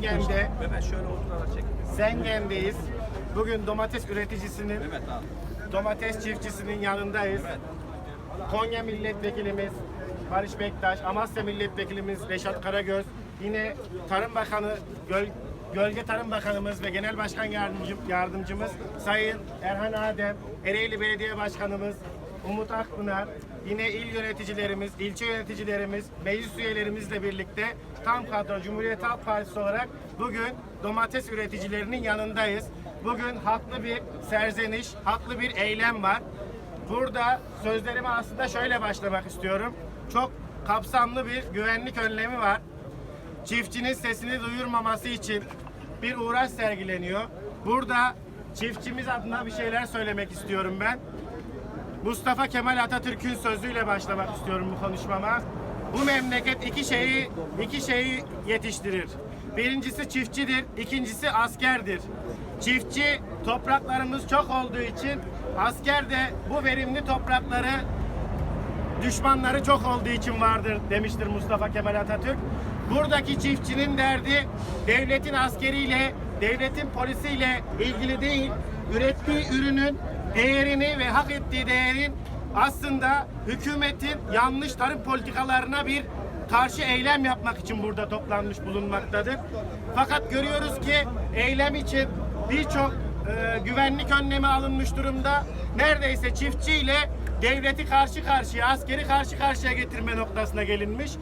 Zengen'de, Mehmet şöyle oturarak çek. Zengen'deyiz. Bugün domates üreticisinin, Mehmet abi. domates çiftçisinin yanındayız. Konya Milletvekilimiz Barış Bektaş, Amasya Milletvekilimiz Reşat Karagöz, yine Tarım Bakanı, Göl, Gölge Tarım Bakanımız ve Genel Başkan Yardımcı, Yardımcımız Sayın Erhan Adem, Ereğli Belediye Başkanımız Umut Akpınar, yine il yöneticilerimiz, ilçe yöneticilerimiz, meclis üyelerimizle birlikte tam kadro Cumhuriyet Halk Partisi olarak bugün domates üreticilerinin yanındayız. Bugün haklı bir serzeniş, haklı bir eylem var. Burada sözlerime aslında şöyle başlamak istiyorum. Çok kapsamlı bir güvenlik önlemi var. Çiftçinin sesini duyurmaması için bir uğraş sergileniyor. Burada çiftçimiz adına bir şeyler söylemek istiyorum ben. Mustafa Kemal Atatürk'ün sözüyle başlamak istiyorum bu konuşmama. Bu memleket iki şeyi iki şeyi yetiştirir. Birincisi çiftçidir, ikincisi askerdir. Çiftçi topraklarımız çok olduğu için asker de bu verimli toprakları düşmanları çok olduğu için vardır demiştir Mustafa Kemal Atatürk. Buradaki çiftçinin derdi devletin askeriyle, devletin polisiyle ilgili değil, ürettiği ürünün değerini ve hak ettiği değerin aslında hükümetin yanlış tarım politikalarına bir karşı eylem yapmak için burada toplanmış bulunmaktadır. Fakat görüyoruz ki eylem için birçok e, güvenlik önlemi alınmış durumda. Neredeyse çiftçiyle devleti karşı karşıya, askeri karşı karşıya getirme noktasına gelinmiş.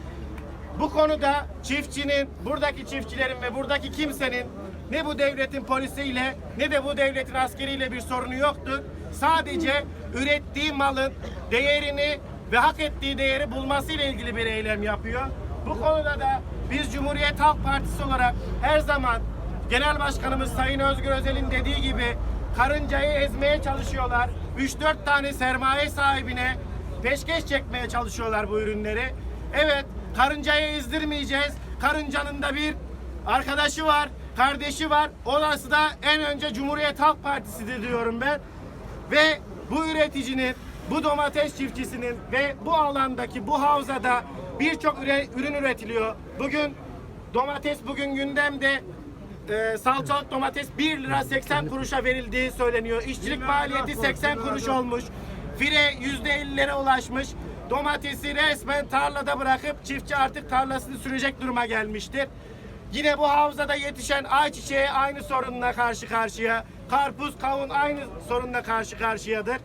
Bu konuda çiftçinin, buradaki çiftçilerin ve buradaki kimsenin ne bu devletin polisiyle ne de bu devletin askeriyle bir sorunu yoktur. Sadece ürettiği malın değerini ve hak ettiği değeri bulmasıyla ilgili bir eylem yapıyor. Bu konuda da biz Cumhuriyet Halk Partisi olarak her zaman Genel Başkanımız Sayın Özgür Özel'in dediği gibi karıncayı ezmeye çalışıyorlar. 3-4 tane sermaye sahibine peşkeş çekmeye çalışıyorlar bu ürünleri. Evet, karıncayı ezdirmeyeceğiz. Karıncanın da bir arkadaşı var, kardeşi var. Orası da en önce Cumhuriyet Halk Partisi'dir diyorum ben. Ve bu üreticinin, bu domates çiftçisinin ve bu alandaki bu havzada birçok ürün üretiliyor. Bugün domates bugün gündemde e, salçalık domates 1 lira 80 kuruşa verildiği söyleniyor. İşçilik maliyeti 80 kuruş olmuş. Fire %50'lere ulaşmış. Domatesi resmen tarlada bırakıp çiftçi artık tarlasını sürecek duruma gelmiştir. Yine bu havzada yetişen ayçiçeği aynı sorunla karşı karşıya. Karpuz, kavun aynı sorunla karşı karşıyadır.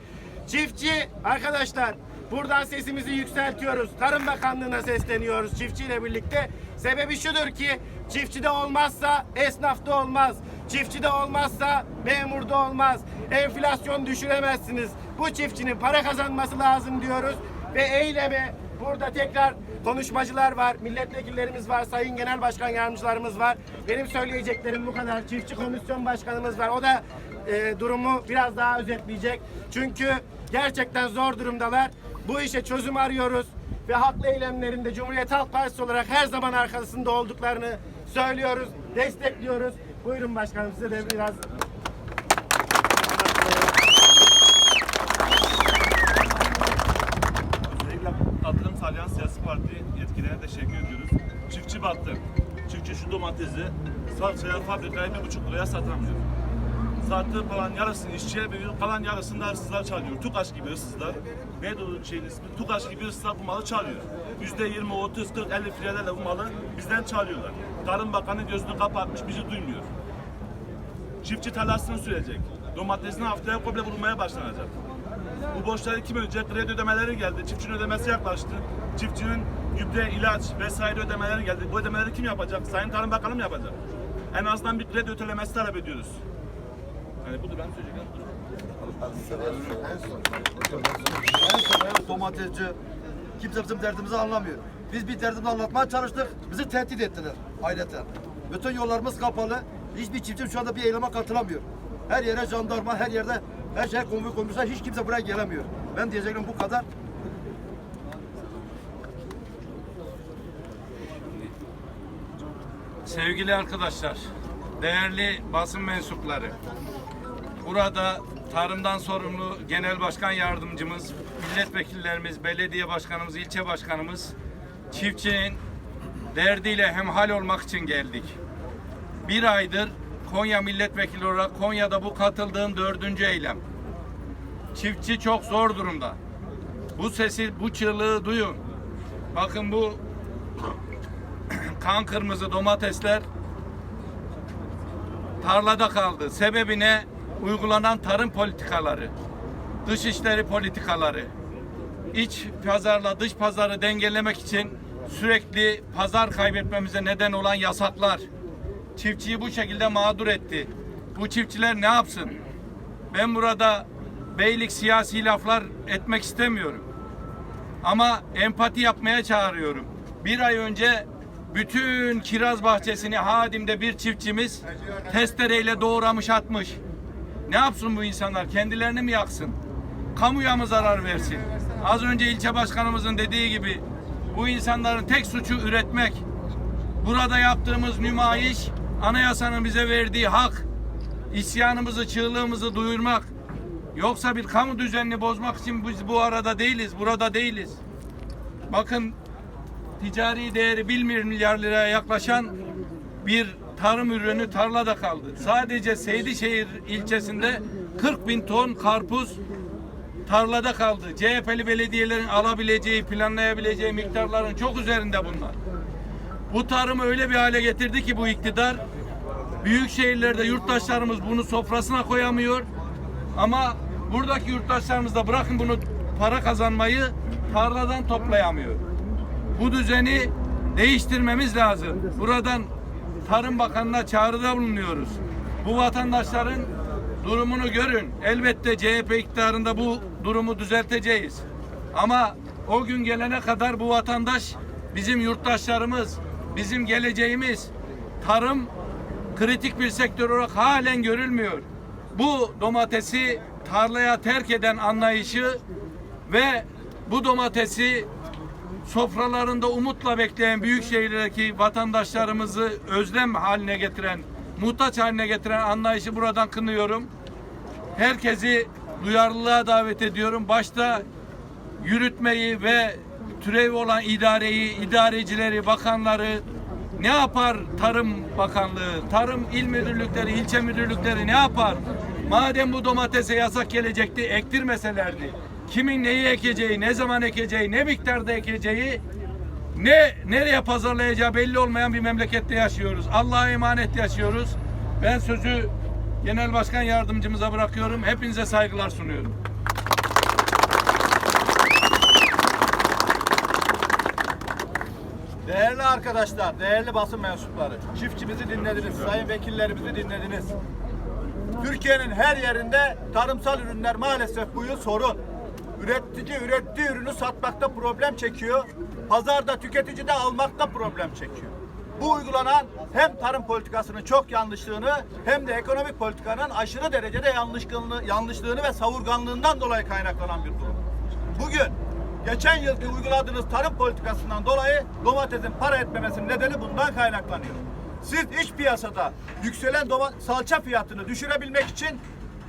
Çiftçi arkadaşlar buradan sesimizi yükseltiyoruz. Tarım Bakanlığı'na sesleniyoruz çiftçiyle birlikte. Sebebi şudur ki çiftçide olmazsa esnafta olmaz. Çiftçide olmazsa memurda olmaz. Enflasyon düşüremezsiniz. Bu çiftçinin para kazanması lazım diyoruz ve eyleme burada tekrar konuşmacılar var, milletvekillerimiz var, sayın genel başkan yardımcılarımız var. Benim söyleyeceklerim bu kadar. Çiftçi komisyon başkanımız var. O da e, durumu biraz daha özetleyecek. Çünkü gerçekten zor durumdalar. Bu işe çözüm arıyoruz ve haklı eylemlerinde Cumhuriyet Halk Partisi olarak her zaman arkasında olduklarını söylüyoruz, destekliyoruz. Buyurun başkanım size de biraz parti yetkililerine teşekkür ediyoruz. Çiftçi battı. Çiftçi şu domatesi salçaya fabrikaya bir buçuk liraya satamıyor. Sattığı paranın yarısını işçiye veriyor, kalan yarısını da hırsızlar çalıyor. Tukaş gibi hırsızlar. Neydi o şeyin ismi? Tukaş gibi hırsızlar bu malı çalıyor. Yüzde yirmi, otuz, kırk, elli filelerle bu malı bizden çalıyorlar. Tarım Bakanı gözünü kapatmış, bizi duymuyor. Çiftçi tarlasını sürecek. Domatesini haftaya komple vurulmaya başlanacak. Bu borçları kim ödeyecek? Kredi ödemeleri geldi. Çiftçinin ödemesi yaklaştı. Çiftçinin gübre, ilaç vesaire ödemeleri geldi. Bu ödemeleri kim yapacak? Sayın Tarım Bakanı mı yapacak? En azından bir kredi ötelemesi talep ediyoruz. Yani budur ben söyleyeceğim. En son domatesci kimse bizim derdimizi anlamıyor. Biz bir derdimizi anlatmaya çalıştık. Bizi tehdit ettiler aileten. Bütün yollarımız kapalı. Hiçbir çiftçi şu anda bir eyleme katılamıyor. Her yere jandarma, her yerde her şeye konvoy koymuşlar. Hiç kimse buraya gelemiyor. Ben diyeceklerim bu kadar. Sevgili arkadaşlar, değerli basın mensupları, burada tarımdan sorumlu genel başkan yardımcımız, milletvekillerimiz, belediye başkanımız, ilçe başkanımız çiftçinin derdiyle hemhal olmak için geldik. bir aydır Konya milletvekili olarak Konya'da bu katıldığım dördüncü eylem. Çiftçi çok zor durumda. Bu sesi, bu çığlığı duyun. Bakın bu kan kırmızı domatesler tarlada kaldı. Sebebi ne? Uygulanan tarım politikaları, dışişleri politikaları, iç pazarla dış pazarı dengelemek için sürekli pazar kaybetmemize neden olan yasaklar çiftçiyi bu şekilde mağdur etti. Bu çiftçiler ne yapsın? Ben burada beylik siyasi laflar etmek istemiyorum. Ama empati yapmaya çağırıyorum. Bir ay önce bütün kiraz bahçesini Hadim'de bir çiftçimiz testereyle doğramış atmış. Ne yapsın bu insanlar? Kendilerini mi yaksın? Kamuya mı zarar versin? Az önce ilçe başkanımızın dediği gibi bu insanların tek suçu üretmek. Burada yaptığımız nümayiş anayasanın bize verdiği hak. İsyanımızı, çığlığımızı duyurmak. Yoksa bir kamu düzenini bozmak için biz bu arada değiliz, burada değiliz. Bakın ticari değeri 1 milyar liraya yaklaşan bir tarım ürünü tarlada kaldı. Sadece Seydişehir ilçesinde 40 bin ton karpuz tarlada kaldı. CHP'li belediyelerin alabileceği, planlayabileceği miktarların çok üzerinde bunlar. Bu tarımı öyle bir hale getirdi ki bu iktidar büyük şehirlerde yurttaşlarımız bunu sofrasına koyamıyor. Ama buradaki yurttaşlarımız da bırakın bunu para kazanmayı tarladan toplayamıyor. Bu düzeni değiştirmemiz lazım. Buradan Tarım Bakanı'na çağrıda bulunuyoruz. Bu vatandaşların durumunu görün. Elbette CHP iktidarında bu durumu düzelteceğiz. Ama o gün gelene kadar bu vatandaş bizim yurttaşlarımız, bizim geleceğimiz. Tarım kritik bir sektör olarak halen görülmüyor. Bu domatesi tarlaya terk eden anlayışı ve bu domatesi sofralarında umutla bekleyen büyük şehirlerdeki vatandaşlarımızı özlem haline getiren, muhtaç haline getiren anlayışı buradan kınıyorum. Herkesi duyarlılığa davet ediyorum. Başta yürütmeyi ve türevi olan idareyi, idarecileri, bakanları ne yapar Tarım Bakanlığı, Tarım İl Müdürlükleri, ilçe müdürlükleri ne yapar? Madem bu domatese yasak gelecekti, ektirmeselerdi. Kimin neyi ekeceği, ne zaman ekeceği, ne miktarda ekeceği, ne nereye pazarlayacağı belli olmayan bir memlekette yaşıyoruz. Allah'a emanet yaşıyoruz. Ben sözü Genel Başkan Yardımcımıza bırakıyorum. Hepinize saygılar sunuyorum. Değerli arkadaşlar, değerli basın mensupları, çiftçimizi dinlediniz, sayın vekillerimizi dinlediniz. Türkiye'nin her yerinde tarımsal ürünler maalesef bu yıl sorun. Üretici ürettiği ürünü satmakta problem çekiyor. Pazarda tüketici de almakta problem çekiyor. Bu uygulanan hem tarım politikasının çok yanlışlığını hem de ekonomik politikanın aşırı derecede yanlışlığını, yanlışlığını ve savurganlığından dolayı kaynaklanan bir durum. Bugün geçen yılki uyguladığınız tarım politikasından dolayı domatesin para etmemesinin nedeni bundan kaynaklanıyor. Siz iç piyasada yükselen salça fiyatını düşürebilmek için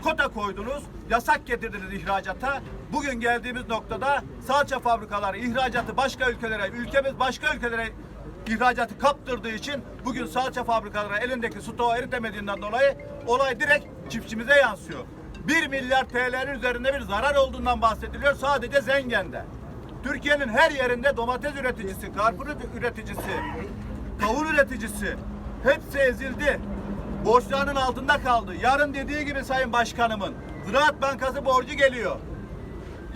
kota koydunuz, yasak getirdiniz ihracata. Bugün geldiğimiz noktada salça fabrikaları ihracatı başka ülkelere, ülkemiz başka ülkelere ihracatı kaptırdığı için bugün salça fabrikaları elindeki stoğu eritemediğinden dolayı olay direkt çiftçimize yansıyor. 1 milyar TL'nin üzerinde bir zarar olduğundan bahsediliyor sadece Zengen'de. Türkiye'nin her yerinde domates üreticisi, karpuz üreticisi, kavun üreticisi hepsi ezildi. Borçlarının altında kaldı. Yarın dediği gibi Sayın Başkanımın Ziraat Bankası borcu geliyor.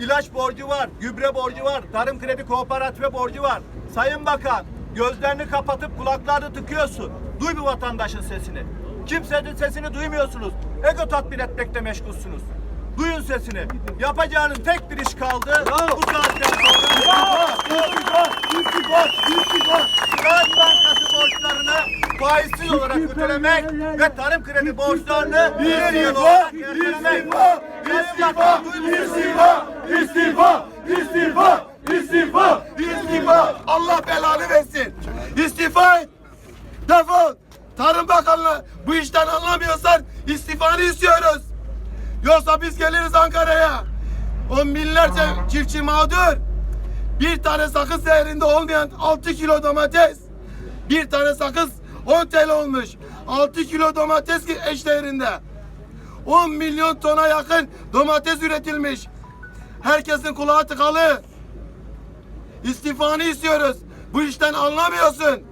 İlaç borcu var, gübre borcu var, tarım kredi kooperatife borcu var. Sayın Bakan, gözlerini kapatıp kulaklarını tıkıyorsun. Duy bu vatandaşın sesini. Kimsenin sesini duymuyorsunuz. Ego tatmin etmekte meşgulsünüz. Duyun sesini. Yapacağınız tek bir iş kaldı. Bu saatten sonra istifa, istifa, istifa. Ziraat Bankası borçlarını faizsiz olarak ötelemek ve tarım kredi borçlarını bir yıl olarak ertelemek. Duyun sesini. İstifa! İstifa! İstifa! İstifa! Allah belanı versin. İstifa et. Defol. Tarım Bakanlığı bu işten anlamıyorsan istifanı istiyoruz. Yoksa biz geliriz Ankara'ya. On binlerce çiftçi mağdur. Bir tane sakız değerinde olmayan 6 kilo domates. Bir tane sakız 10 TL olmuş. 6 kilo domates eşdeğerinde. 10 milyon tona yakın domates üretilmiş. Herkesin kulağı tıkalı. İstifanı istiyoruz. Bu işten anlamıyorsun.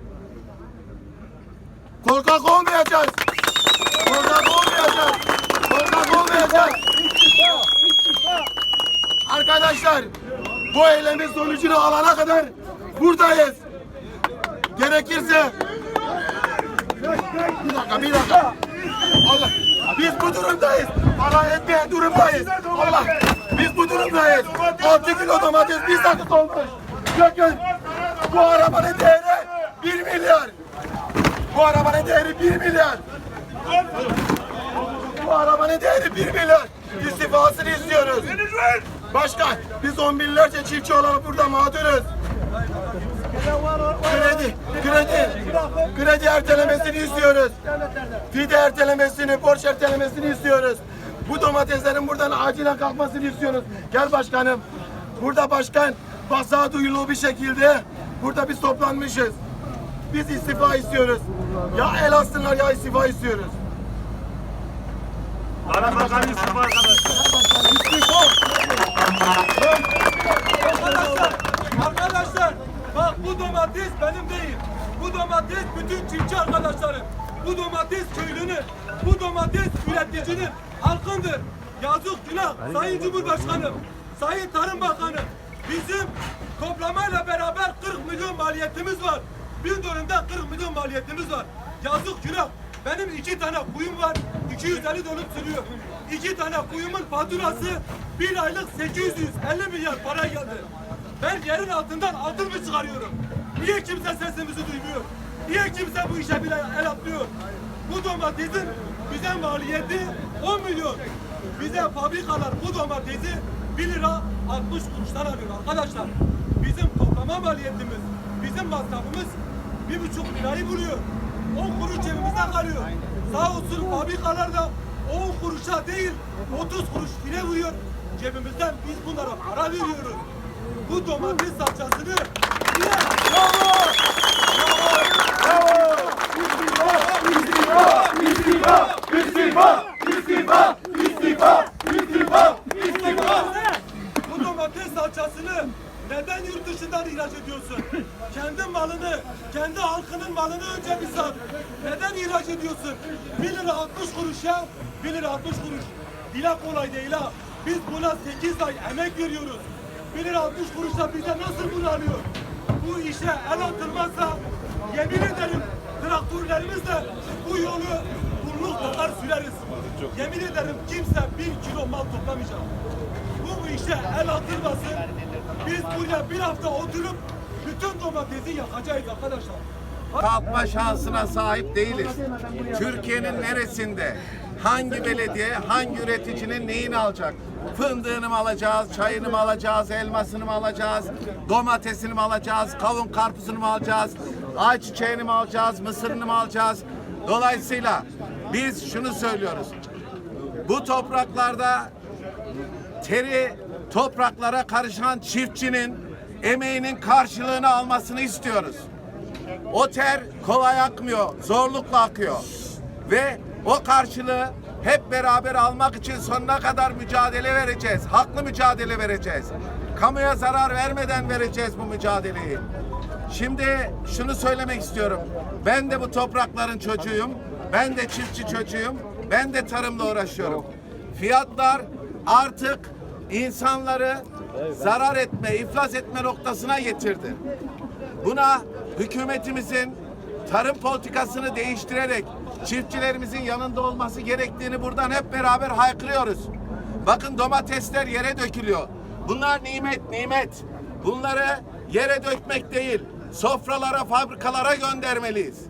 Korkak olmayacağız. Korkak olmayacağız. Korkak olmayacağız. Arkadaşlar bu eylemin sonucunu alana kadar buradayız. Gerekirse bir dakika bir dakika. Allah biz bu durumdayız. Para etmeyen durumdayız. Allah biz bu durumdayız. 6 kilo domates bir sakız olmuş. Bakın bu arabanın değeri 1 milyar. Bu arabanın değeri 1 milyar. Bu arabanın değeri 1 milyar. İstifasını istiyoruz. Başka biz on binlerce çiftçi olarak burada mağduruz. Kredi, kredi, kredi ertelemesini istiyoruz. Fide ertelemesini, borç ertelemesini istiyoruz. Bu domateslerin buradan acilen kalkmasını istiyoruz. Gel başkanım. Burada başkan basağı duyulu bir şekilde burada biz toplanmışız. Biz istifa istiyoruz. Ya el atsınlar ya istifa istiyoruz. Tarım Bakanı istifa arkadaşlar. Bu domates benim değil. Bu domates bütün çiftçi arkadaşlarım. Bu domates köylünün, bu domates üreticinin halkındır. Yazık günah Sayın Cumhurbaşkanım, Sayın Tarım Bakanı. Bizim toplamayla beraber 40 milyon maliyetimiz var. Bir dönümde 40 milyon maliyetimiz var. Yazık günah. Benim iki tane kuyum var. 250 dönüm sürüyor. İki tane kuyumun faturası bir aylık 850 milyar para geldi. Ben yerin altından altın mı çıkarıyorum? Niye kimse sesimizi duymuyor? Niye kimse bu işe bile el atmıyor? Bu domatesin bize maliyeti 10 milyon. Bize fabrikalar bu domatesi 1 lira 60 kuruştan alıyor arkadaşlar. Bizim toplama maliyetimiz, bizim masrafımız bir buçuk lirayı buluyor. 10 kuruş cebimizde kalıyor. Sağ olsun fabrikalar da 10 kuruşa değil 30 kuruş file vuruyor. Cebimizden biz bunlara para veriyoruz. Bu domates salçasını niye? Bu domates salçasını neden yurt dışından ihraç ediyorsun? Kendi malını, kendi halkının malını önce bir sat. Neden ihraç ediyorsun? 1 lira 60 kuruş ya. 1 lira 60 kuruş. Dile kolay değil ha. Biz buna 8 ay emek veriyoruz. 1 lira 60 kuruşla bize nasıl bunu alıyor? Bu işe el atılmazsa yemin ederim traktörlerimizle bu yolu kulluk kadar süreriz. Yemin ederim kimse bir kilo mal toplamayacak. Bu işe el atılmasın. Biz buraya bir hafta oturup bütün domatesi yakacağız arkadaşlar. kalkma şansına sahip değiliz. Türkiye'nin neresinde hangi belediye hangi üreticinin neyini alacak? Fındığını mı alacağız, çayını mı alacağız, elmasını mı alacağız, domatesini mi alacağız, kavun karpuzunu mu alacağız, ayçiçeğini mi alacağız, mısırını mı alacağız? Dolayısıyla biz şunu söylüyoruz. Bu topraklarda teri topraklara karışan çiftçinin emeğinin karşılığını almasını istiyoruz. O ter kolay akmıyor, zorlukla akıyor. Ve o karşılığı hep beraber almak için sonuna kadar mücadele vereceğiz. Haklı mücadele vereceğiz. Kamuya zarar vermeden vereceğiz bu mücadeleyi. Şimdi şunu söylemek istiyorum. Ben de bu toprakların çocuğuyum. Ben de çiftçi çocuğuyum. Ben de tarımla uğraşıyorum. Fiyatlar artık insanları zarar etme, iflas etme noktasına getirdi. Buna hükümetimizin tarım politikasını değiştirerek çiftçilerimizin yanında olması gerektiğini buradan hep beraber haykırıyoruz. Bakın domatesler yere dökülüyor. Bunlar nimet, nimet. Bunları yere dökmek değil, sofralara, fabrikalara göndermeliyiz.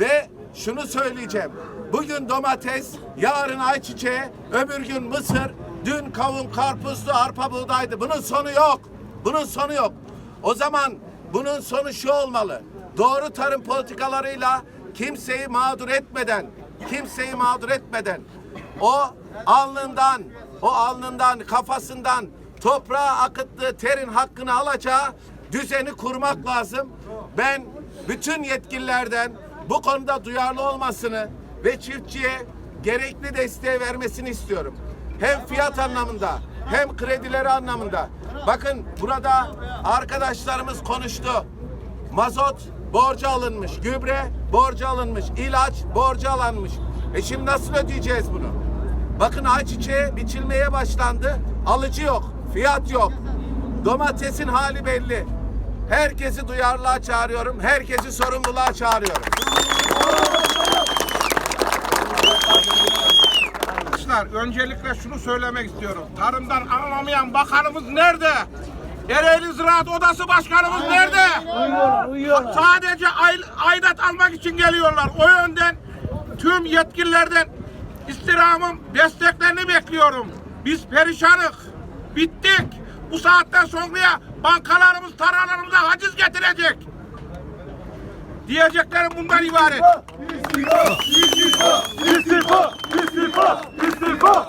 Ve şunu söyleyeceğim. Bugün domates, yarın ayçiçeği, öbür gün mısır, dün kavun, karpuzlu, arpa, buğdaydı. Bunun sonu yok. Bunun sonu yok. O zaman bunun sonu şu olmalı. Doğru tarım politikalarıyla kimseyi mağdur etmeden, kimseyi mağdur etmeden o alnından, o alnından, kafasından toprağa akıttığı terin hakkını alacağı düzeni kurmak lazım. Ben bütün yetkililerden, bu konuda duyarlı olmasını ve çiftçiye gerekli desteği vermesini istiyorum. Hem fiyat anlamında hem kredileri anlamında. Bakın burada arkadaşlarımız konuştu. Mazot borcu alınmış, gübre borcu alınmış, ilaç borcu alınmış. E şimdi nasıl ödeyeceğiz bunu? Bakın ayçiçeği biçilmeye başlandı. Alıcı yok, fiyat yok. Domatesin hali belli. Herkesi duyarlılığa çağırıyorum. Herkesi sorumluluğa çağırıyorum. Arkadaşlar öncelikle şunu söylemek istiyorum. Tarımdan anlamayan bakanımız nerede? Ereğli Ziraat Odası Başkanımız nerede? Sadece ay, aidat almak için geliyorlar. O yönden tüm yetkililerden istirhamım desteklerini bekliyorum. Biz perişanık. Bittik. Bu saatten sonra bankalarımız tarlalarımıza haciz getirecek. Diyeceklerim bundan ibaret. İstifa! İstifa! İstifa! İstifa!